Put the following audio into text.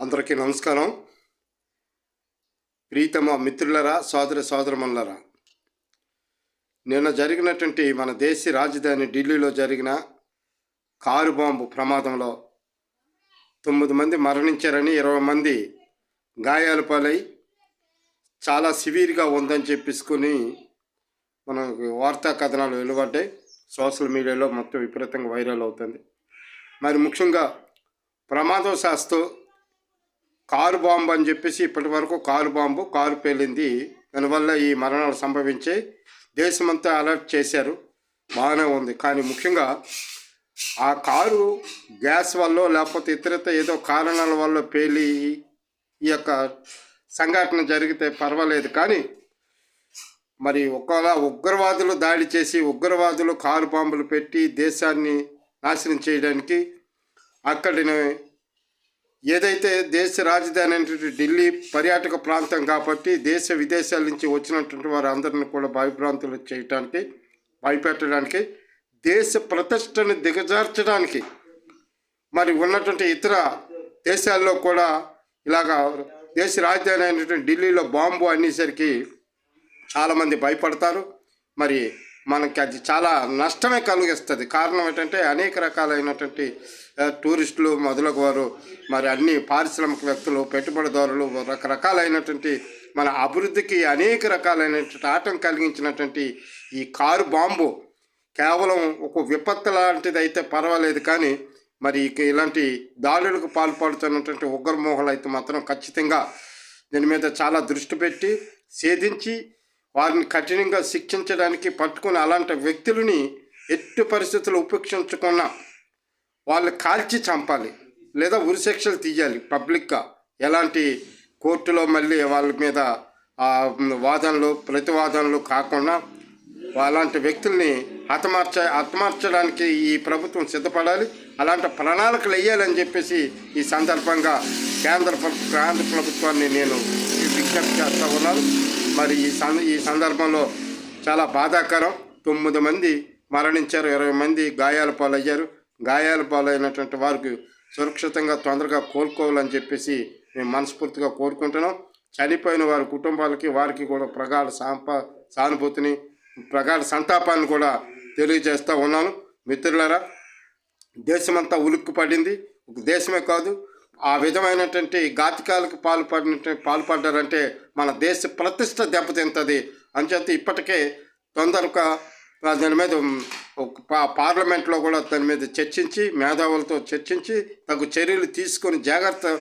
అందరికీ నమస్కారం. ప్రీతమ మిత్రులరా సోదర సోదరమన్లరా నిన్న జరిగినటువంటి మన దేశ రాజధాని ఢిల్లీలో జరిగిన కారు బాంబు ప్రమాదంలో తొమ్మిది మంది మరణించారని ఇరవై మంది గాయాల పాలై చాలా సివియర్గా ఉందని చెప్పేసుకొని మనకు వార్తా కథనాలు వెలువడ్డాయి. సోషల్ మీడియాలో మొత్తం విపరీతంగా వైరల్ అవుతుంది. మరి ముఖ్యంగా ప్రమాదం శాస్తూ కారు బాంబు అని చెప్పేసి ఇప్పటి వరకు కారు బాంబు కారు పేలింది. దానివల్ల ఈ మరణాలు సంభవించే దేశమంతా అలర్ట్ చేశారు. బాగానే ఉంది. కానీ ముఖ్యంగా ఆ కారు గ్యాస్ వల్ల లేకపోతే ఇతరత ఏదో కారణాల వల్ల పేలి ఈ యొక్క సంఘటన జరిగితే పర్వాలేదు. కానీ మరి ఒకలా ఉగ్రవాదులు దాడి చేసి ఉగ్రవాదులు కారు బాంబులు పెట్టి దేశాన్ని నాశనం చేయడానికి అక్కడిని ఏదైతే దేశ రాజధాని అనేటువంటి ఢిల్లీ పర్యాటక ప్రాంతం కాబట్టి దేశ విదేశాల నుంచి వచ్చినటువంటి వారు అందరిని కూడా భయభ్రాంతులు చేయటానికి భయపెట్టడానికి దేశ ప్రతిష్టని దిగజార్చడానికి మరి ఉన్నటువంటి ఇతర దేశాల్లో కూడా ఇలాగా దేశ రాజధాని అయినటువంటి ఢిల్లీలో బాంబు అనేసరికి చాలామంది భయపడతారు. మరి మనకి అది చాలా నష్టమే కలిగిస్తుంది. కారణం ఏంటంటే అనేక రకాలైనటువంటి టూరిస్టులు మొదలగు వారు మరి అన్ని పారిశ్రామిక వ్యక్తులు పెట్టుబడిదారులు రకరకాలైనటువంటి మన అభివృద్ధికి అనేక రకాలైనటువంటి ఆటం కలిగించినటువంటి ఈ కారు బాంబు కేవలం ఒక విపత్తు లాంటిది అయితే పర్వాలేదు. కానీ మరి ఇలాంటి దాడులకు పాల్పడుతున్నటువంటి ఉగ్రమోహలు అయితే మాత్రం ఖచ్చితంగా దీని మీద చాలా దృష్టి పెట్టి ఛేదించి వారిని కఠినంగా శిక్షించడానికి పట్టుకుని అలాంటి వ్యక్తులని ఎట్టి పరిస్థితులు ఉపేక్షించకుండా వాళ్ళు కాల్చి చంపాలి లేదా ఉరిశిక్షలు తీయాలి పబ్లిక్గా. ఎలాంటి కోర్టులో మళ్ళీ వాళ్ళ మీద వాదనలు ప్రతివాదనలు కాకుండా అలాంటి వ్యక్తుల్ని హతమార్చ హతమార్చడానికి ఈ ప్రభుత్వం సిద్ధపడాలి. అలాంటి ప్రణాళికలు వేయాలని చెప్పేసి ఈ సందర్భంగా కేంద్ర ప్రభుత్వ కేంద్ర ప్రభుత్వాన్ని నేను విజ్ఞప్తి చేస్తూ ఉన్నాను. మరి ఈ సం ఈ సందర్భంలో చాలా బాధాకరం. తొమ్మిది మంది మరణించారు ఇరవై మంది గాయాల పాలయ్యారు. గాయాల పాలైనటువంటి వారికి సురక్షితంగా తొందరగా కోలుకోవాలని చెప్పేసి మేము మనస్ఫూర్తిగా కోరుకుంటున్నాం. చనిపోయిన వారి కుటుంబాలకి వారికి కూడా ప్రగాఢ సాంప సానుభూతిని ప్రగాఢ సంతాపాన్ని కూడా తెలియజేస్తూ ఉన్నాను. మిత్రులారా దేశమంతా ఉలిక్కు పడింది ఒక దేశమే కాదు ఆ విధమైనటువంటి ఘాతకాలకు పాల్పడిన పాల్పడ్డారంటే మన దేశ ప్రతిష్ట దెబ్బతింటుంది. అంచేత ఇప్పటికే తొందరగా దాని మీద పార్లమెంట్లో కూడా దాని మీద చర్చించి మేధావులతో చర్చించి తగు చర్యలు తీసుకొని జాగ్రత్త